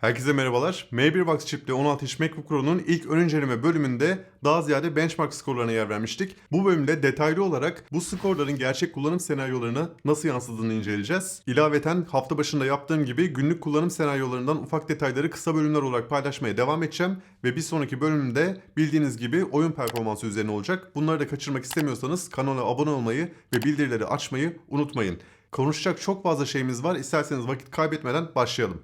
Herkese merhabalar. M1 Box çipli 16 inç MacBook Pro'nun ilk ön inceleme bölümünde daha ziyade benchmark skorlarına yer vermiştik. Bu bölümde detaylı olarak bu skorların gerçek kullanım senaryolarına nasıl yansıdığını inceleyeceğiz. İlaveten hafta başında yaptığım gibi günlük kullanım senaryolarından ufak detayları kısa bölümler olarak paylaşmaya devam edeceğim. Ve bir sonraki bölümde bildiğiniz gibi oyun performansı üzerine olacak. Bunları da kaçırmak istemiyorsanız kanala abone olmayı ve bildirileri açmayı unutmayın. Konuşacak çok fazla şeyimiz var. İsterseniz vakit kaybetmeden başlayalım.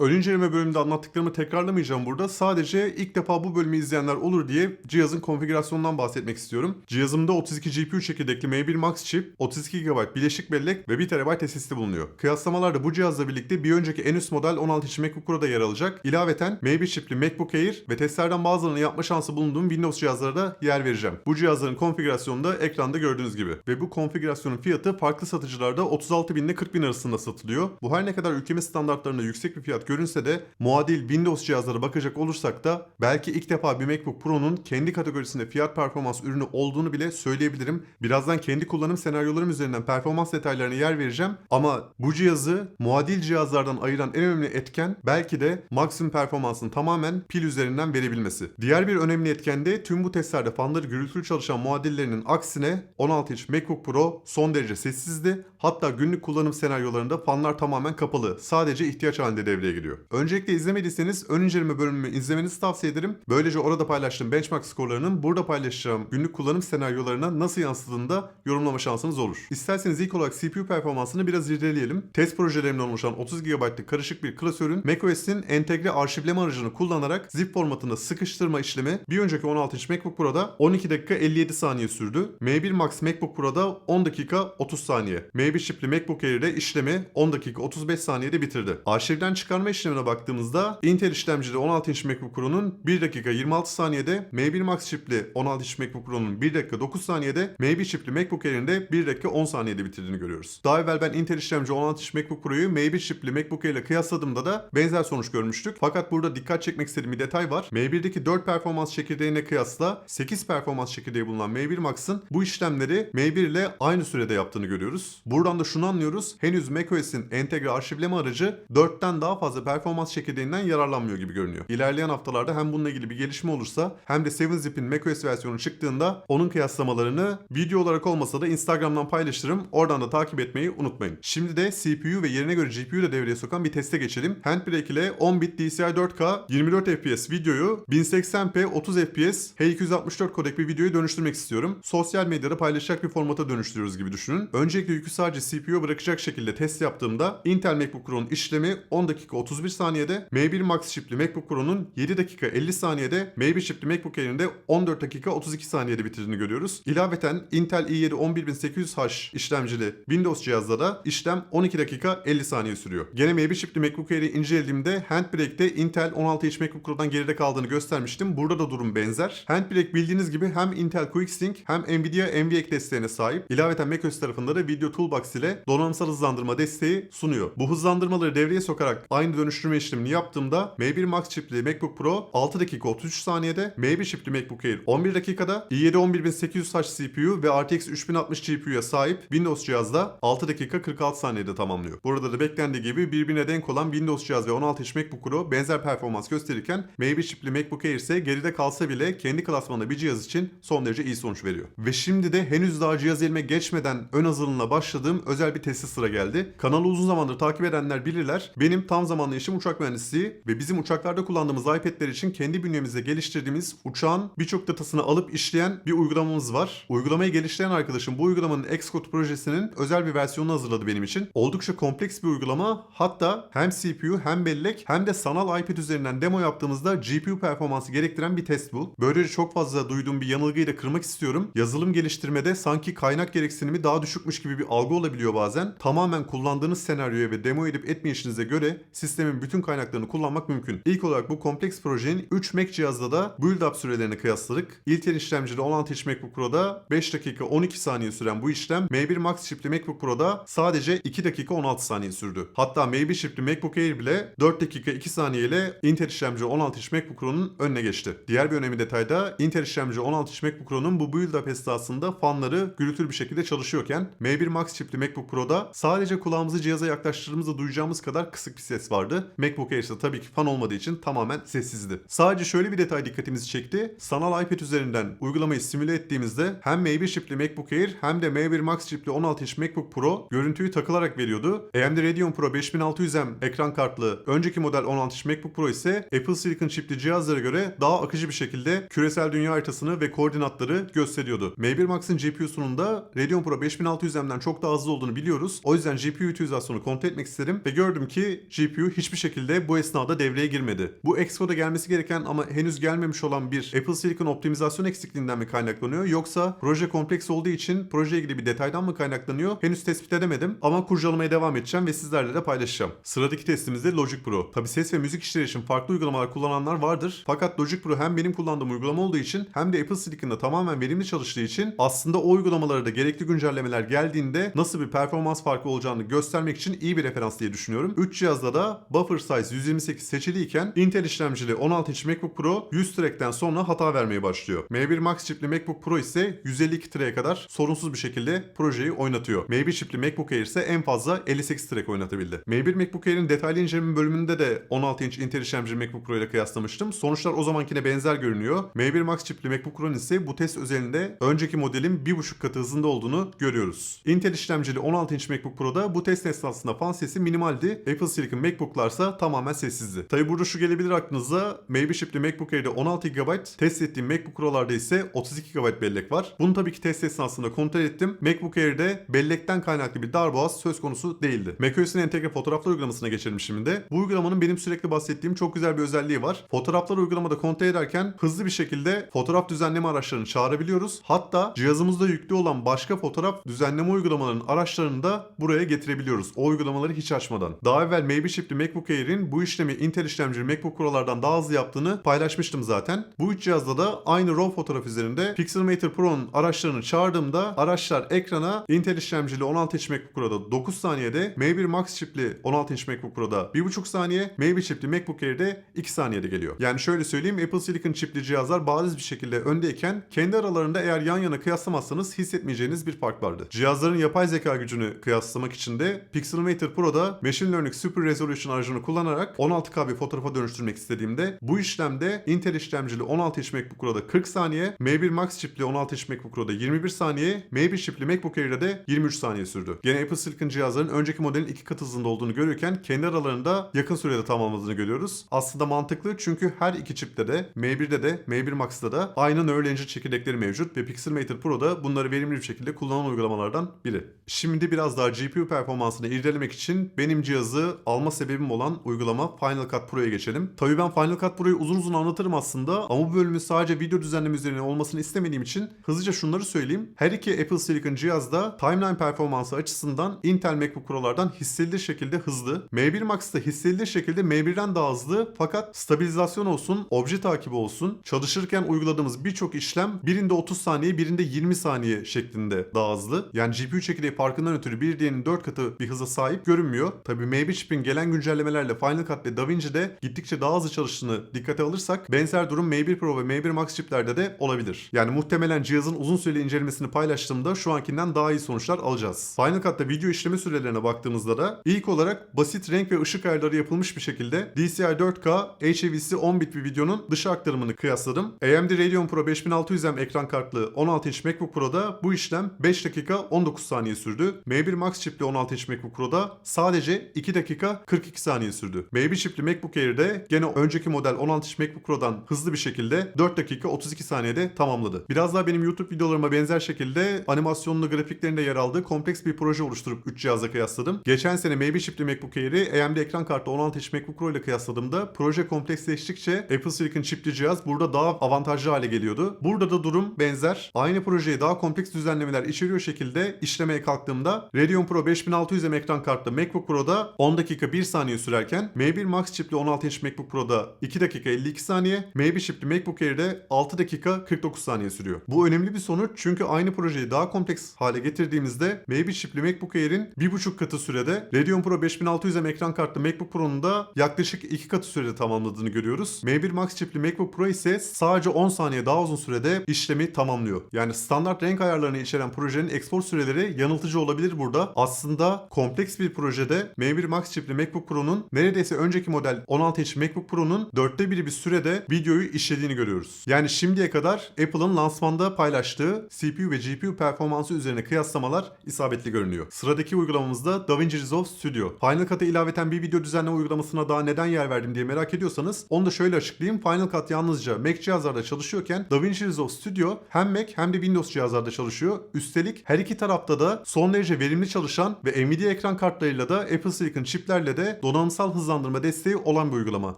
Ön inceleme bölümünde anlattıklarımı tekrarlamayacağım burada. Sadece ilk defa bu bölümü izleyenler olur diye cihazın konfigürasyonundan bahsetmek istiyorum. Cihazımda 32 GPU çekirdekli M1 Max chip, 32 GB bileşik bellek ve 1 TB SSD bulunuyor. Kıyaslamalarda bu cihazla birlikte bir önceki en üst model 16 inç MacBook Pro'da yer alacak. İlaveten M1 çipli MacBook Air ve testlerden bazılarını yapma şansı bulunduğum Windows cihazlara da yer vereceğim. Bu cihazların konfigürasyonu da ekranda gördüğünüz gibi. Ve bu konfigürasyonun fiyatı farklı satıcılarda 36 bin ile 40 bin arasında satılıyor. Bu her ne kadar ülkemiz standartlarında yüksek bir fiyat görünse de muadil Windows cihazlara bakacak olursak da belki ilk defa bir MacBook Pro'nun kendi kategorisinde fiyat performans ürünü olduğunu bile söyleyebilirim. Birazdan kendi kullanım senaryolarım üzerinden performans detaylarına yer vereceğim. Ama bu cihazı muadil cihazlardan ayıran en önemli etken belki de maksimum performansını tamamen pil üzerinden verebilmesi. Diğer bir önemli etken de tüm bu testlerde fanları gürültülü çalışan muadillerinin aksine 16 inç MacBook Pro son derece sessizdi. Hatta günlük kullanım senaryolarında fanlar tamamen kapalı. Sadece ihtiyaç halinde devreye giriyor. Öncelikle izlemediyseniz ön inceleme bölümümü izlemenizi tavsiye ederim. Böylece orada paylaştığım benchmark skorlarının burada paylaşacağım günlük kullanım senaryolarına nasıl yansıdığını da yorumlama şansınız olur. İsterseniz ilk olarak CPU performansını biraz irdeleyelim. Test projelerimden oluşan 30 GB'lık karışık bir klasörün macOS'in entegre arşivleme aracını kullanarak zip formatında sıkıştırma işlemi bir önceki 16 inç MacBook Pro'da 12 dakika 57 saniye sürdü. M1 Max MacBook Pro'da 10 dakika 30 saniye. M1 çipli MacBook Air'de işlemi 10 dakika 35 saniyede bitirdi. Arşivden çıkarma işlemine baktığımızda Intel işlemcili 16 inç MacBook Pro'nun 1 dakika 26 saniyede, M1 Max çipli 16 inç MacBook Pro'nun 1 dakika 9 saniyede, M1 çipli MacBook Air'in de 1 dakika 10 saniyede bitirdiğini görüyoruz. Daha evvel ben Intel işlemci 16 inç MacBook Pro'yu M1 çipli MacBook Air ile kıyasladığımda da benzer sonuç görmüştük. Fakat burada dikkat çekmek istediğim bir detay var. M1'deki 4 performans çekirdeğine kıyasla 8 performans çekirdeği bulunan M1 Max'ın bu işlemleri M1 ile aynı sürede yaptığını görüyoruz. Buradan da şunu anlıyoruz. Henüz macOS'in entegre arşivleme aracı 4'ten daha fazla performans çekirdeğinden yararlanmıyor gibi görünüyor. İlerleyen haftalarda hem bununla ilgili bir gelişme olursa hem de 7-Zip'in macOS versiyonu çıktığında onun kıyaslamalarını video olarak olmasa da Instagram'dan paylaşırım. Oradan da takip etmeyi unutmayın. Şimdi de CPU ve yerine göre GPU da devreye sokan bir teste geçelim. Handbrake ile 10 bit DCI 4K 24 FPS videoyu 1080p 30 FPS H264 kodek bir videoyu dönüştürmek istiyorum. Sosyal medyada paylaşacak bir formata dönüştürüyoruz gibi düşünün. Öncelikle yükü sadece CPU bırakacak şekilde test yaptığımda Intel MacBook Pro'nun işlemi 10 dakika 31 saniyede, M1 Max çipli MacBook Pro'nun 7 dakika 50 saniyede, M1 çipli MacBook Air'in de 14 dakika 32 saniyede bitirdiğini görüyoruz. İlaveten Intel i7 11800H işlemcili Windows cihazda işlem 12 dakika 50 saniye sürüyor. Gene M1 çipli MacBook Air'i incelediğimde Handbrake'de Intel 16 inç MacBook Pro'dan geride kaldığını göstermiştim. Burada da durum benzer. Handbrake bildiğiniz gibi hem Intel QuickSync hem Nvidia NVENC desteğine sahip. İlaveten macOS tarafında da Video Toolbox ile donanımsal hızlandırma desteği sunuyor. Bu hızlandırmaları devreye sokarak aynı dönüştürme işlemini yaptığımda M1 Max çipli MacBook Pro 6 dakika 33 saniyede, M1 çipli MacBook Air 11 dakikada, i7 11800H CPU ve RTX 3060 GPU'ya sahip Windows cihazda 6 dakika 46 saniyede tamamlıyor. Burada da beklendiği gibi birbirine denk olan Windows cihaz ve 16 inç MacBook Pro benzer performans gösterirken M1 çipli MacBook Air ise geride kalsa bile kendi klasmanında bir cihaz için son derece iyi sonuç veriyor. Ve şimdi de henüz daha cihaz elime geçmeden ön hazırlığına başladığım özel bir testi sıra geldi. Kanalı uzun zamandır takip edenler bilirler. Benim tam işim uçak mühendisliği ve bizim uçaklarda kullandığımız iPad'ler için kendi bünyemizde geliştirdiğimiz uçağın birçok datasını alıp işleyen bir uygulamamız var. Uygulamayı geliştiren arkadaşım bu uygulamanın Xcode projesinin özel bir versiyonunu hazırladı benim için. Oldukça kompleks bir uygulama. Hatta hem CPU hem bellek hem de sanal iPad üzerinden demo yaptığımızda GPU performansı gerektiren bir test bu. Böylece çok fazla duyduğum bir yanılgıyı kırmak istiyorum. Yazılım geliştirmede sanki kaynak gereksinimi daha düşükmüş gibi bir algı olabiliyor bazen. Tamamen kullandığınız senaryoya ve demo edip etmeyişinize göre siz sistemin bütün kaynaklarını kullanmak mümkün. İlk olarak bu kompleks projenin 3 Mac cihazda da build-up sürelerini kıyasladık. Intel işlemcili 16 inç MacBook Pro'da 5 dakika 12 saniye süren bu işlem M1 Max çipli MacBook Pro'da sadece 2 dakika 16 saniye sürdü. Hatta M1 çipli MacBook Air bile 4 dakika 2 saniye ile Intel işlemci 16 inç MacBook Pro'nun önüne geçti. Diğer bir önemli detayda Intel işlemci 16 inç MacBook Pro'nun bu build-up esnasında fanları gürültülü bir şekilde çalışıyorken M1 Max çipli MacBook Pro'da sadece kulağımızı cihaza yaklaştırdığımızda duyacağımız kadar kısık bir ses vardı. MacBook Air ise tabii ki fan olmadığı için tamamen sessizdi. Sadece şöyle bir detay dikkatimizi çekti. Sanal iPad üzerinden uygulamayı simüle ettiğimizde hem M1 çipli MacBook Air hem de M1 Max çipli 16 inç MacBook Pro görüntüyü takılarak veriyordu. AMD Radeon Pro 5600M ekran kartlı önceki model 16 inç MacBook Pro ise Apple Silicon çipli cihazlara göre daha akıcı bir şekilde küresel dünya haritasını ve koordinatları gösteriyordu. M1 Max'ın GPU'sunun da Radeon Pro 5600M'den çok daha hızlı olduğunu biliyoruz. O yüzden GPU utilizasyonu kontrol etmek istedim ve gördüm ki GPU hiçbir şekilde bu esnada devreye girmedi. Bu Xcode'a gelmesi gereken ama henüz gelmemiş olan bir Apple Silicon optimizasyon eksikliğinden mi kaynaklanıyor yoksa proje kompleks olduğu için projeye ilgili bir detaydan mı kaynaklanıyor henüz tespit edemedim ama kurcalamaya devam edeceğim ve sizlerle de paylaşacağım. Sıradaki testimiz de Logic Pro. Tabi ses ve müzik işleri için farklı uygulamalar kullananlar vardır fakat Logic Pro hem benim kullandığım uygulama olduğu için hem de Apple Silicon'da tamamen verimli çalıştığı için aslında o uygulamalara da gerekli güncellemeler geldiğinde nasıl bir performans farkı olacağını göstermek için iyi bir referans diye düşünüyorum. 3 cihazda da buffer size 128 seçiliyken Intel işlemcili 16 inç MacBook Pro 100 track'ten sonra hata vermeye başlıyor. M1 Max çipli MacBook Pro ise 152 track'e kadar sorunsuz bir şekilde projeyi oynatıyor. M1 çipli MacBook Air ise en fazla 58 track oynatabildi. M1 MacBook Air'in detaylı inceleme bölümünde de 16 inç Intel işlemcili MacBook Pro ile kıyaslamıştım. Sonuçlar o zamankine benzer görünüyor. M1 Max çipli MacBook Pro'nun ise bu test özelinde önceki modelin 1.5 katı hızında olduğunu görüyoruz. Intel işlemcili 16 inç MacBook Pro'da bu test esnasında fan sesi minimaldi. Apple Silicon MacBook'larsa tamamen sessizdi. Tabi burada şu gelebilir aklınıza. Maybe çipli MacBook Air'de 16 GB, test ettiğim MacBook Pro'larda ise 32 GB bellek var. Bunu tabii ki test esnasında kontrol ettim. MacBook Air'de bellekten kaynaklı bir darboğaz söz konusu değildi. macOS'in entegre fotoğraflar uygulamasına geçelim şimdi. Bu uygulamanın benim sürekli bahsettiğim çok güzel bir özelliği var. Fotoğrafları uygulamada kontrol ederken hızlı bir şekilde fotoğraf düzenleme araçlarını çağırabiliyoruz. Hatta cihazımızda yüklü olan başka fotoğraf düzenleme uygulamalarının araçlarını da buraya getirebiliyoruz. O uygulamaları hiç açmadan. Daha evvel Maybe çipli MacBook Air'in bu işlemi Intel işlemcili MacBook Pro'lardan daha hızlı yaptığını paylaşmıştım zaten. Bu üç cihazda da aynı RAW fotoğraf üzerinde Pixelmator Pro'nun araçlarını çağırdığımda araçlar ekrana Intel işlemcili 16 inç MacBook Pro'da 9 saniyede, M1 Max çipli 16 inç MacBook Pro'da 1.5 saniye, Maybe çipli MacBook Air'de 2 saniyede geliyor. Yani şöyle söyleyeyim Apple Silicon çipli cihazlar bariz bir şekilde öndeyken kendi aralarında eğer yan yana kıyaslamazsanız hissetmeyeceğiniz bir fark vardı. Cihazların yapay zeka gücünü kıyaslamak için de Pixelmator Pro'da Machine Learning Super Resolution aracını kullanarak 16K bir fotoğrafa dönüştürmek istediğimde bu işlemde Intel işlemcili 16 inç MacBook Pro'da 40 saniye, M1 Max çipli 16 inç MacBook Pro'da 21 saniye, M1 çipli MacBook Air'de de 23 saniye sürdü. Gene Apple Silicon cihazların önceki modelin iki kat hızında olduğunu görürken kendi aralarında yakın sürede tamamladığını görüyoruz. Aslında mantıklı çünkü her iki çipte de M1'de de M1 Max'ta da aynı Neural çekirdekleri mevcut ve Pixelmator Pro'da bunları verimli bir şekilde kullanan uygulamalardan biri. Şimdi biraz daha GPU performansını irdelemek için benim cihazı alma sebebim olan uygulama Final Cut Pro'ya geçelim. Tabii ben Final Cut Pro'yu uzun uzun anlatırım aslında ama bu bölümün sadece video düzenleme üzerine olmasını istemediğim için hızlıca şunları söyleyeyim. Her iki Apple Silicon cihazda timeline performansı açısından Intel MacBook Pro'lardan hissedilir şekilde hızlı. M1 Max'ta hissedilir şekilde M1'den daha hızlı fakat stabilizasyon olsun, obje takibi olsun, çalışırken uyguladığımız birçok işlem birinde 30 saniye, birinde 20 saniye şeklinde daha hızlı. Yani GPU çekirdeği farkından ötürü bir diğerinin 4 katı bir hıza sahip görünmüyor. Tabii M1 chip'in gelen güncellemelerle Final Cut ve DaVinci'de gittikçe daha hızlı çalıştığını dikkate alırsak benzer durum M1 Pro ve M1 Max chiplerde de olabilir. Yani muhtemelen cihazın uzun süreli incelemesini paylaştığımda şu ankinden daha iyi sonuçlar alacağız. Final Cut'ta video işleme sürelerine baktığımızda da ilk olarak basit renk ve ışık ayarları yapılmış bir şekilde DCI 4K HEVC 10 bit bir videonun dışa aktarımını kıyasladım. AMD Radeon Pro 5600M ekran kartlı 16 inç MacBook Pro'da bu işlem 5 dakika 19 saniye sürdü. M1 Max çipli 16 inç MacBook Pro'da sadece 2 dakika 42 saniye sürdü. M1 çipli MacBook Air'de gene önceki model 16 inç MacBook Pro'dan hızlı bir şekilde 4 dakika 32 saniyede tamamladı. Biraz daha benim YouTube videolarıma benzer şekilde animasyonlu grafiklerinde yer aldığı kompleks bir proje oluşturup 3 cihazla kıyasladım. Geçen sene M1 çipli MacBook Air'i AMD ekran kartı 16 inç MacBook Pro ile kıyasladığımda proje kompleksleştikçe Apple Silicon çipli cihaz burada daha avantajlı hale geliyordu. Burada da durum benzer. Aynı projeyi daha kompleks düzenlemeler içeriyor şekilde işlemeye kalktığımda Radeon Pro 5600M ekran kartlı MacBook Pro'da 10 dakika 1 saniye saniye sürerken M1 Max çipli 16 inç MacBook Pro'da 2 dakika 52 saniye, M1 çipli MacBook Air'de 6 dakika 49 saniye sürüyor. Bu önemli bir sonuç çünkü aynı projeyi daha kompleks hale getirdiğimizde M1 çipli MacBook Air'in 1,5 katı sürede, Radeon Pro 5600M ekran kartlı MacBook Pro'nun da yaklaşık 2 katı sürede tamamladığını görüyoruz. M1 Max çipli MacBook Pro ise sadece 10 saniye daha uzun sürede işlemi tamamlıyor. Yani standart renk ayarlarını içeren projenin export süreleri yanıltıcı olabilir burada. Aslında kompleks bir projede M1 Max çipli MacBook Pro'nun neredeyse önceki model 16 inç MacBook Pro'nun dörtte biri bir sürede videoyu işlediğini görüyoruz. Yani şimdiye kadar Apple'ın lansmanda paylaştığı CPU ve GPU performansı üzerine kıyaslamalar isabetli görünüyor. Sıradaki uygulamamızda DaVinci Resolve Studio. Final Cut'a ilaveten bir video düzenleme uygulamasına daha neden yer verdim diye merak ediyorsanız onu da şöyle açıklayayım. Final Cut yalnızca Mac cihazlarda çalışıyorken DaVinci Resolve Studio hem Mac hem de Windows cihazlarda çalışıyor. Üstelik her iki tarafta da son derece verimli çalışan ve Nvidia ekran kartlarıyla da Apple Silicon çiplerle de donanımsal hızlandırma desteği olan bir uygulama.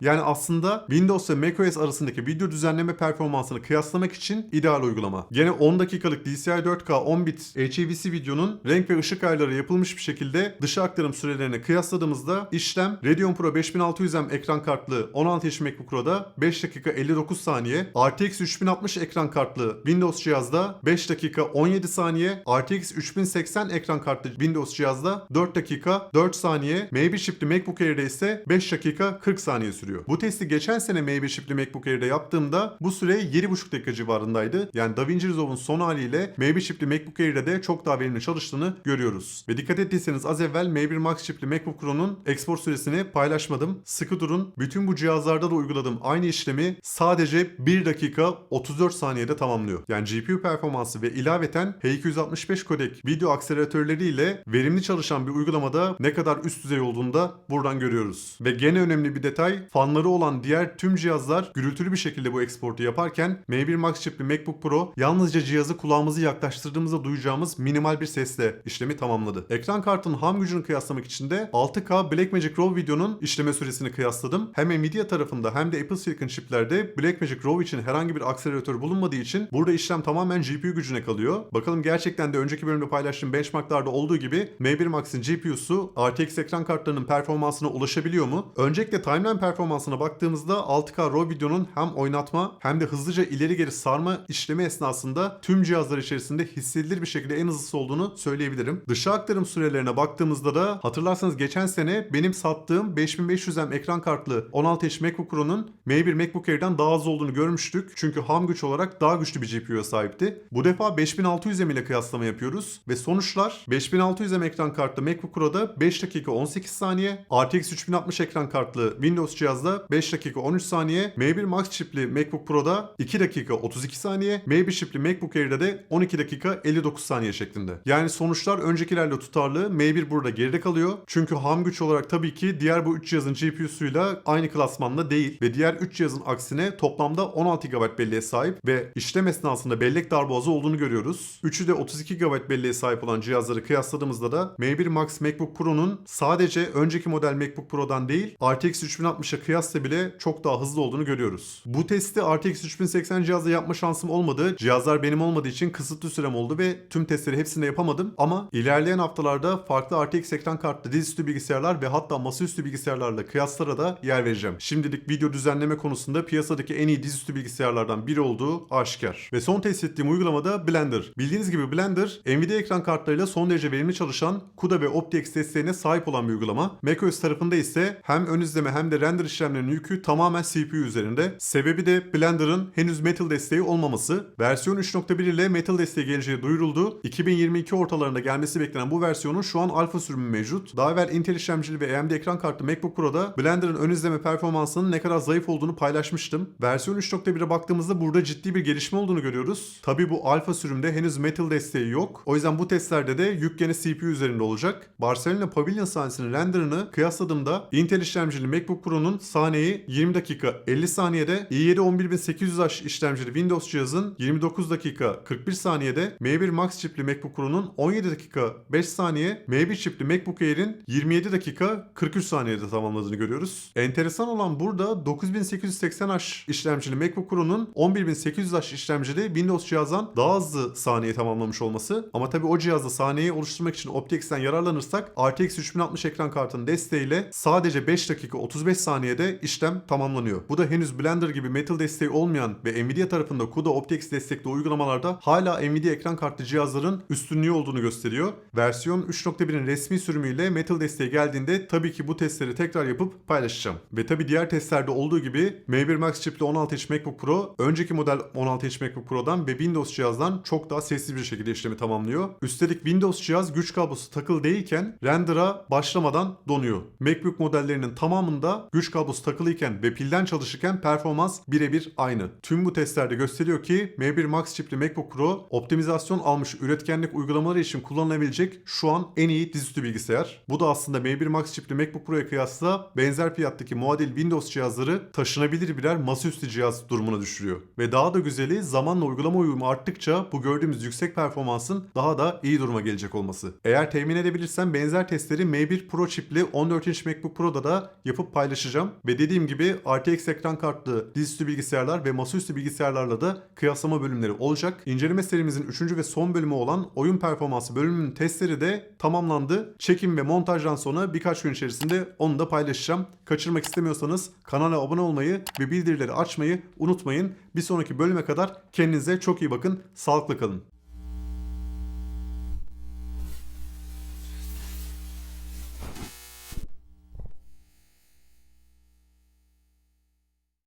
Yani aslında Windows ve macOS arasındaki video düzenleme performansını kıyaslamak için ideal uygulama. Gene 10 dakikalık DCI 4K 10 bit HEVC videonun renk ve ışık ayarları yapılmış bir şekilde dışa aktarım sürelerini kıyasladığımızda işlem Radeon Pro 5600M ekran kartlı 16 inç MacBook Pro'da 5 dakika 59 saniye, RTX 3060 ekran kartlı Windows cihazda 5 dakika 17 saniye, RTX 3080 ekran kartlı Windows cihazda 4 dakika 4 saniye, M1 çipli MacBook Air'de ise 5 dakika 40 saniye sürüyor. Bu testi geçen sene M1 çipli MacBook Air'de yaptığımda bu süre 7,5 dakika civarındaydı. Yani DaVinci Resolve'un son haliyle M1 çipli MacBook Air'de de çok daha verimli çalıştığını görüyoruz. Ve dikkat ettiyseniz az evvel M1 Max çipli MacBook Pro'nun export süresini paylaşmadım. Sıkı durun. Bütün bu cihazlarda da uyguladığım aynı işlemi sadece 1 dakika 34 saniyede tamamlıyor. Yani GPU performansı ve ilaveten H265 kodek video akseleratörleriyle verimli çalışan bir uygulamada ne kadar üst düzey olduğunu da buradan görüyoruz. Ve gene önemli bir detay, fanları olan diğer tüm cihazlar gürültülü bir şekilde bu exportu yaparken M1 Max çipli MacBook Pro yalnızca cihazı kulağımızı yaklaştırdığımızda duyacağımız minimal bir sesle işlemi tamamladı. Ekran kartının ham gücünü kıyaslamak için de 6K Blackmagic Raw videonun işleme süresini kıyasladım. Hem Nvidia tarafında hem de Apple Silicon chiplerde Blackmagic Raw için herhangi bir akseleratör bulunmadığı için burada işlem tamamen GPU gücüne kalıyor. Bakalım gerçekten de önceki bölümde paylaştığım benchmarklarda olduğu gibi M1 Max'in GPU'su RTX ekran kartlarının performansına ulaşabiliyor mu? Öncelikle timeline performansına baktığımızda 6K RAW videonun hem oynatma hem de hızlıca ileri geri sarma işlemi esnasında tüm cihazlar içerisinde hissedilir bir şekilde en hızlısı olduğunu söyleyebilirim. Dışa aktarım sürelerine baktığımızda da hatırlarsanız geçen sene benim sattığım 5500M ekran kartlı 16 inç MacBook Pro'nun M1 MacBook Air'den daha az olduğunu görmüştük. Çünkü ham güç olarak daha güçlü bir GPU'ya sahipti. Bu defa 5600M ile kıyaslama yapıyoruz ve sonuçlar 5600M ekran kartlı MacBook Pro'da 5 dakika 18 saniye, RTX 3060 ekran kartlı Windows cihazda 5 dakika 13 saniye, M1 Max çipli MacBook Pro'da 2 dakika 32 saniye, M1 çipli MacBook Air'de de 12 dakika 59 saniye şeklinde. Yani sonuçlar öncekilerle tutarlı. M1 burada geride kalıyor. Çünkü ham güç olarak tabii ki diğer bu 3 cihazın GPU'suyla aynı klasmanda değil ve diğer 3 cihazın aksine toplamda 16 GB belleğe sahip ve işlem esnasında bellek darboğazı olduğunu görüyoruz. Üçü de 32 GB belleğe sahip olan cihazları kıyasladığımızda da M1 Max MacBook Pro'nun sadece önceki model MacBook Pro'dan değil RTX 3060'a kıyasla bile çok daha hızlı olduğunu görüyoruz. Bu testi RTX 3080 cihazla yapma şansım olmadı. Cihazlar benim olmadığı için kısıtlı sürem oldu ve tüm testleri hepsinde yapamadım ama ilerleyen haftalarda farklı RTX ekran kartlı dizüstü bilgisayarlar ve hatta masaüstü bilgisayarlarla kıyaslara da yer vereceğim. Şimdilik video düzenleme konusunda piyasadaki en iyi dizüstü bilgisayarlardan biri olduğu aşikar. Ve son test ettiğim uygulamada Blender. Bildiğiniz gibi Blender Nvidia ekran kartlarıyla son derece verimli çalışan CUDA ve OptiX desteğine sahip olan bir uygulama. macOS tarafında ise hem ön izleme hem de render işlemlerinin yükü tamamen CPU üzerinde. Sebebi de Blender'ın henüz Metal desteği olmaması. Versiyon 3.1 ile Metal desteği geleceği duyuruldu. 2022 ortalarında gelmesi beklenen bu versiyonun şu an alfa sürümü mevcut. Daha evvel Intel işlemcili ve AMD ekran kartlı MacBook Pro'da Blender'ın ön izleme performansının ne kadar zayıf olduğunu paylaşmıştım. Versiyon 3.1'e baktığımızda burada ciddi bir gelişme olduğunu görüyoruz. Tabi bu alfa sürümde henüz Metal desteği yok. O yüzden bu testlerde de yük gene CPU üzerinde olacak. Barcelona Pavilion sahnesinin renderını kıyasladığımda Intel işlemcili MacBook Pro'nun saniyeyi 20 dakika 50 saniyede, i7 11800H işlemcili Windows cihazın 29 dakika 41 saniyede, M1 Max çipli MacBook Pro'nun 17 dakika 5 saniye, M1 çipli MacBook Air'in 27 dakika 43 saniyede tamamladığını görüyoruz. Enteresan olan burada 9880H işlemcili MacBook Pro'nun 11800H işlemcili Windows cihazdan daha hızlı saniye tamamlamış olması. Ama tabi o cihazda saniyeyi oluşturmak için OptiX'ten yararlanırsak RTX 3060 ekran kartının desteği desteğiyle sadece 5 dakika 35 saniyede işlem tamamlanıyor. Bu da henüz Blender gibi Metal desteği olmayan ve Nvidia tarafında CUDA OptiX destekli uygulamalarda hala Nvidia ekran kartlı cihazların üstünlüğü olduğunu gösteriyor. Versiyon 3.1'in resmi sürümüyle Metal desteği geldiğinde tabii ki bu testleri tekrar yapıp paylaşacağım. Ve tabii diğer testlerde olduğu gibi M1 Max chipli 16 inç MacBook Pro önceki model 16 inç MacBook Pro'dan ve Windows cihazdan çok daha sessiz bir şekilde işlemi tamamlıyor. Üstelik Windows cihaz güç kablosu takılı değilken render'a başlamadan donuyor. MacBook modellerinin tamamında güç kablosu takılıyken ve pilden çalışırken performans birebir aynı. Tüm bu testlerde gösteriyor ki M1 Max chipli MacBook Pro optimizasyon almış üretkenlik uygulamaları için kullanılabilecek şu an en iyi dizüstü bilgisayar. Bu da aslında M1 Max chipli MacBook Pro'ya kıyasla benzer fiyattaki muadil Windows cihazları taşınabilir birer masaüstü cihaz durumuna düşürüyor. Ve daha da güzeli zamanla uygulama uyumu arttıkça bu gördüğümüz yüksek performansın daha da iyi duruma gelecek olması. Eğer temin edebilirsem benzer testleri M1 Pro çipli 14 inç MacBook Pro'da da yapıp paylaşacağım. Ve dediğim gibi RTX ekran kartlı dizüstü bilgisayarlar ve masaüstü bilgisayarlarla da kıyaslama bölümleri olacak. İnceleme serimizin 3. ve son bölümü olan oyun performansı bölümünün testleri de tamamlandı. Çekim ve montajdan sonra birkaç gün içerisinde onu da paylaşacağım. Kaçırmak istemiyorsanız kanala abone olmayı ve bildirileri açmayı unutmayın. Bir sonraki bölüme kadar kendinize çok iyi bakın. Sağlıklı kalın.